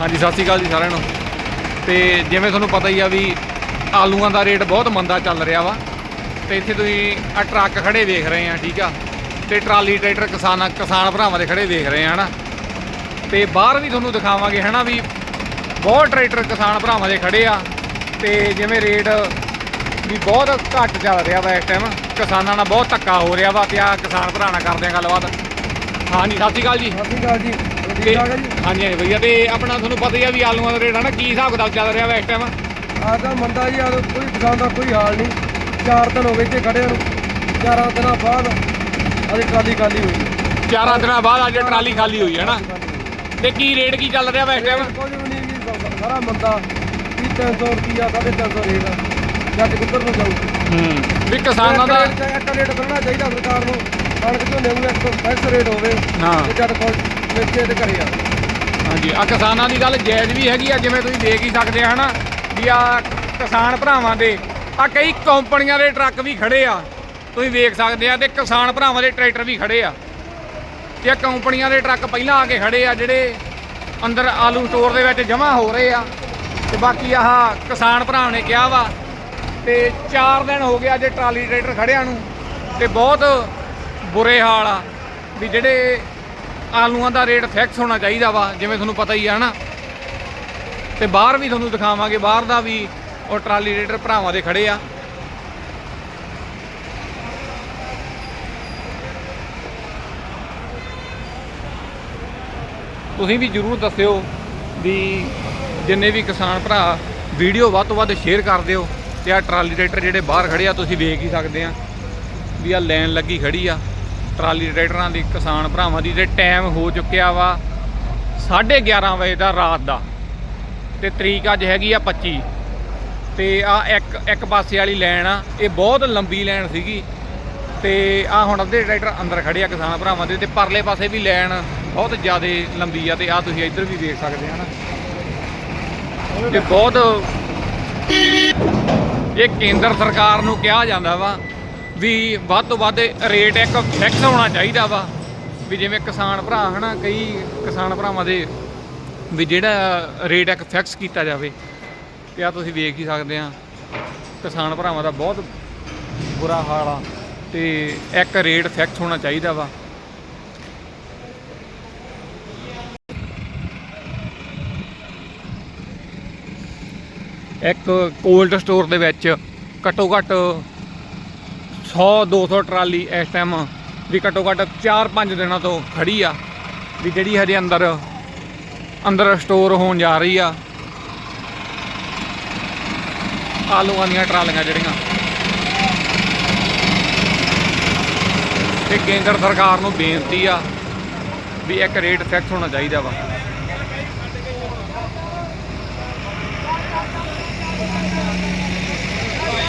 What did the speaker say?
ਹਾਂਜੀ, ਸਤਿ ਸ਼੍ਰੀ ਅਕਾਲ ਜੀ ਸਾਰਿਆਂ ਨੂੰ। ਤੇ ਜਿਵੇਂ ਤੁਹਾਨੂੰ ਪਤਾ ਹੀ ਆ ਵੀ ਆਲੂਆਂ ਦਾ ਰੇਟ ਬਹੁਤ ਮੰਦਾ ਚੱਲ ਰਿਹਾ ਵਾ। ਤੇ ਇੱਥੇ ਤੁਸੀਂ ਆ ਟਰੱਕ ਖੜੇ ਵੇਖ ਰਹੇ ਆ, ਠੀਕ ਆ? ਤੇ ਟਰਾਲੀ ਟਰੈਕਟਰ ਕਿਸਾਨਾਂ ਕਿਸਾਨ ਭਰਾਵਾਂ ਦੇ ਖੜੇ ਵੇਖ ਰਹੇ ਆ, ਹਨਾ? ਤੇ ਬਾਹਰ ਵੀ ਤੁਹਾਨੂੰ ਦਿਖਾਵਾਂਗੇ, ਹਨਾ, ਵੀ ਬਹੁਤ ਟਰੈਕਟਰ ਕਿਸਾਨ ਭਰਾਵਾਂ ਦੇ ਖੜੇ ਆ। ਤੇ ਜਿਵੇਂ ਰੇਟ ਵੀ ਬਹੁਤ ਘੱਟ ਚੱਲ ਰਿਹਾ ਵਾ ਇਸ ਟਾਈਮ ਕਿਸਾਨਾਂ ਨਾਲ ਬਹੁਤ ਧੱਕਾ ਹੋ ਰਿਹਾ ਵਾ, ਤੇ ਆ ਕਿਸਾਨ ਭਰਾ ਨਾਲ ਕਰਦੇ ਆ ਗੱਲਬਾਤ। ਹਾਂਜੀ, ਸਤਿ ਸ਼੍ਰੀ ਅਕਾਲ ਜੀ। ਸਤਿ ਸ਼੍ਰੀ ਅਕਾਲ ਜੀ। ਠੀਕ ਠਾਕ ਹੈ ਜੀ? ਹਾਂਜੀ ਹਾਂਜੀ ਵਧੀਆ। ਤੇ ਆਪਣਾ ਤੁਹਾਨੂੰ ਪਤਾ ਹੀ ਆ ਵੀ ਆਲੂਆਂ ਦਾ ਰੇਟ ਹਨਾ ਕੀ ਹਿਸਾਬ ਕਿਤਾਬ ਚੱਲ ਰਿਹਾ ਵਾ ਇਸ ਟਾਈਮ ਆ ਤਾਂ ਮੰਦਾ ਜੀ ਆ ਕੋਈ ਕਿਸਾਨ ਦਾ ਕੋਈ ਹਾਲ ਨਹੀਂ। ਚਾਰ ਦਿਨ ਹੋ ਗਏ ਇੱਥੇ ਖੜਿਆਂ ਨੂੰ। ਚਾਰਾਂ ਦਿਨਾਂ ਬਾਅਦ ਅਜੇ ਟਰਾਲੀ ਖਾਲੀ ਹੋਈ ਚਾਰਾਂ ਦਿਨਾਂ ਬਾਅਦ ਅੱਜ ਟਰਾਲੀ ਖਾਲੀ ਹੋਈ ਹੈ ਨਾ? ਤੇ ਕੀ ਰੇਟ ਕੀ ਚੱਲ ਰਿਹਾ ਵਾ ਇਸ ਟਾਈਮ ਕੁਝ ਵੀ ਨਹੀਂ ਜੀ ਸ- ਸਾਰਾ ਮੰਦਾ। 300 ਰੁਪਿਆ 350 ਰੇਟ ਆ। ਜੱਟ ਕਿੱਧਰ ਨੂੰ ਜਾਊ। ਹੂੰ ਵੀ ਕਿਸਾਨਾਂ ਦਾ ਇੱਕ ਰੇਟ- ਇੱਕ ਰੇਟ ਚਾਹੀਦਾ ਸਰਕਾਰ ਨੂੰ। ਕਣਕ ਝੋਨੇ ਨੂੰ ਇੱਕ ਫਿਕਸ ਰੇਟ ਹੋਵੇ। ਹਾਂ। ਤੇ ਜੱਟ ਕੋਲ ਵੇਚੇ ਤੇ ਘਰੇ ਆ। ਹਾਂਜੀ ਆ ਕਿਸਾਨਾਂ ਦੀ ਗੱਲ ਜਾਇਜ਼ ਵੀ ਹੈਗੀ ਆ, ਜਿਵੇਂ ਤੁਸੀਂ ਦੇਖ ਹੀ ਸਕਦੇ ਆ, ਹਨਾ, ਵੀ ਆ ਕਿਸਾਨ ਭਰਾਵਾਂ ਦੇ ਆ ਕਈ ਕੰਪਨੀਆਂ ਦੇ ਟਰੱਕ ਵੀ ਖੜੇ ਆ। ਤੁਸੀਂ ਵੇਖ ਸਕਦੇ ਆ ਤੇ ਕਿਸਾਨ ਭਰਾਵਾਂ ਦੇ ਟਰੈਕਟਰ ਵੀ ਖੜੇ ਆ। ਤੇ ਕੰਪਨੀਆਂ ਦੇ ਟਰੱਕ ਪਹਿਲਾਂ ਆ ਕੇ ਖੜੇ ਆ, ਜਿਹੜੇ ਅੰਦਰ ਆਲੂ ਸਟੋਰ ਦੇ ਵਿੱਚ ਜਮ੍ਹਾਂ ਹੋ ਰਹੇ ਆ। ਤੇ ਬਾਕੀ ਆਹ ਕਿਸਾਨ ਭਰਾ ਨੇ ਕਿਹਾ ਵਾ, ਤੇ 4 ਦਿਨ ਹੋ ਗਿਆ ਅੱਜ ਟਰਾਲੀ ਟਰੈਕਟਰ ਖੜਿਆਂ ਨੂੰ, ਤੇ ਬਹੁਤ ਬੁਰੇ ਹਾਲ ਆ, ਵੀ ਜਿਹੜੇ ਆਲੂਆਂ ਦਾ ਰੇਟ ਫਿਕਸ ਹੋਣਾ ਚਾਹੀਦਾ ਵਾ, ਜਿਵੇਂ ਤੁਹਾਨੂੰ ਪਤਾ ਹੀ ਆ ਨਾ ਤੇ ਬਾਹਰ ਵੀ ਤੁਹਾਨੂੰ ਦਿਖਾਵਾਂਗੇ, ਬਾਹਰ ਦਾ ਵੀ ਉਹ ਟਰਾਲੀ ਰੇਡਰ ਭਰਾਵਾਂ ਦੇ ਖੜੇ ਆ। ਤੁਸੀਂ ਵੀ ਜਰੂਰ ਦੱਸਿਓ ਵੀ ਜਿੰਨੇ ਵੀ ਕਿਸਾਨ ਭਰਾ ਵੀਡੀਓ ਵੱਧ ਤੋਂ ਵੱਧ ਸ਼ੇਅਰ ਕਰ ਦਿਓ ਤੇ ਆ ਟਰਾਲੀ ਟਰੈਕਟਰ ਜਿਹੜੇ ਬਾਹਰ ਖੜੇ ਆ, ਤੁਸੀਂ ਵੇਖ ਹੀ ਸਕਦੇ ਆ ਵੀ ਆ ਲਾਈਨ ਲੱਗੀ ਖੜੀ ਆ। ਟਰਾਲੀ ਟਰੈਕਟਰਾਂ ਦੀ ਕਿਸਾਨ ਭਰਾਵਾਂ ਦੀ ਤੇ ਟਾਈਮ ਹੋ ਚੁੱਕਿਆ ਵਾ 11:30 ਵਜੇ ਦਾ ਰਾਤ ਦਾ। ਤੇ ਤਰੀਕ ਅੱਜ ਹੈਗੀ ਆ 25 ਤੇ ਆ ਇੱਕ ਇੱਕ ਪਾਸੇ ਵਾਲੀ ਲਾਈਨ ਆ, ਇਹ ਬਹੁਤ ਲੰਬੀ ਲਾਈਨ ਸੀਗੀ। ਤੇ ਆ ਹੁਣ ਅੱਧੇ ਟਰੈਕਟਰ ਅੰਦਰ ਖੜੇ ਆ ਕਿਸਾਨ ਭਰਾਵਾਂ ਦੇ, ਤੇ ਪਰਲੇ ਪਾਸੇ ਵੀ ਲਾਈਨ ਬਹੁਤ ਜ਼ਿਆਦਾ ਲੰਬੀ ਆ, ਤੇ ਆ ਤੁਸੀਂ ਇੱਧਰ ਵੀ ਵੇਖ ਸਕਦੇ ਆ ਨਾ। ਤੇ ਬਹੁਤ, ਇਹ ਕੇਂਦਰ ਸਰਕਾਰ ਨੂੰ ਕਿਹਾ ਜਾਂਦਾ ਵਾ ਵੀ ਵੱਧ ਤੋਂ ਵੱਧ ਰੇਟ ਇੱਕ ਫਿਕਸ ਹੋਣਾ ਚਾਹੀਦਾ ਵਾ। ਵੀ ਜਿਵੇਂ ਕਿਸਾਨ ਭਰਾ ਹਨਾ, ਕਈ ਕਿਸਾਨ ਭਰਾਵਾਂ ਦੇ ਵੀ ਜਿਹੜਾ ਰੇਟ ਇੱਕ ਫਿਕਸ ਕੀਤਾ ਜਾਵੇ, ਤੇ ਆ ਤੁਸੀਂ ਵੇਖ ਹੀ ਸਕਦੇ ਆ, ਕਿਸਾਨ ਭਰਾਵਾਂ ਦਾ ਬਹੁਤ ਬੁਰਾ ਹਾਲ ਆ, ਤੇ ਇੱਕ ਰੇਟ ਫਿਕਸ ਹੋਣਾ ਚਾਹੀਦਾ ਵਾ। ਇੱਕ ਕੋਲਡ ਸਟੋਰ ਦੇ ਵਿੱਚ ਘੱਟੋ ਘੱਟ 100 200 ਟਰਾਲੀ ਇਸ ਟਾਈਮ ਵੀ ਘੱਟੋ ਘੱਟ 4-5 ਦਿਨਾਂ ਤੋਂ ਖੜੀ ਆ, ਵੀ ਜਿਹੜੀ ਹਜੇ ਅੰਦਰ ਅੰਦਰ ਸਟੋਰ ਹੋਣ ਜਾ ਰਹੀ ਆ। ਆਲੂਆਂ ਦੀਆਂ ਟਰਾਲੀਆਂ ਜਿਹੜੀਆਂ। ਤੇ ਕੇਂਦਰ ਸਰਕਾਰ ਨੂੰ ਬੇਨਤੀ ਆ ਵੀ ਇੱਕ ਰੇਟ ਫਿਕਸ ਹੋਣਾ ਚਾਹੀਦਾ ਵਾ।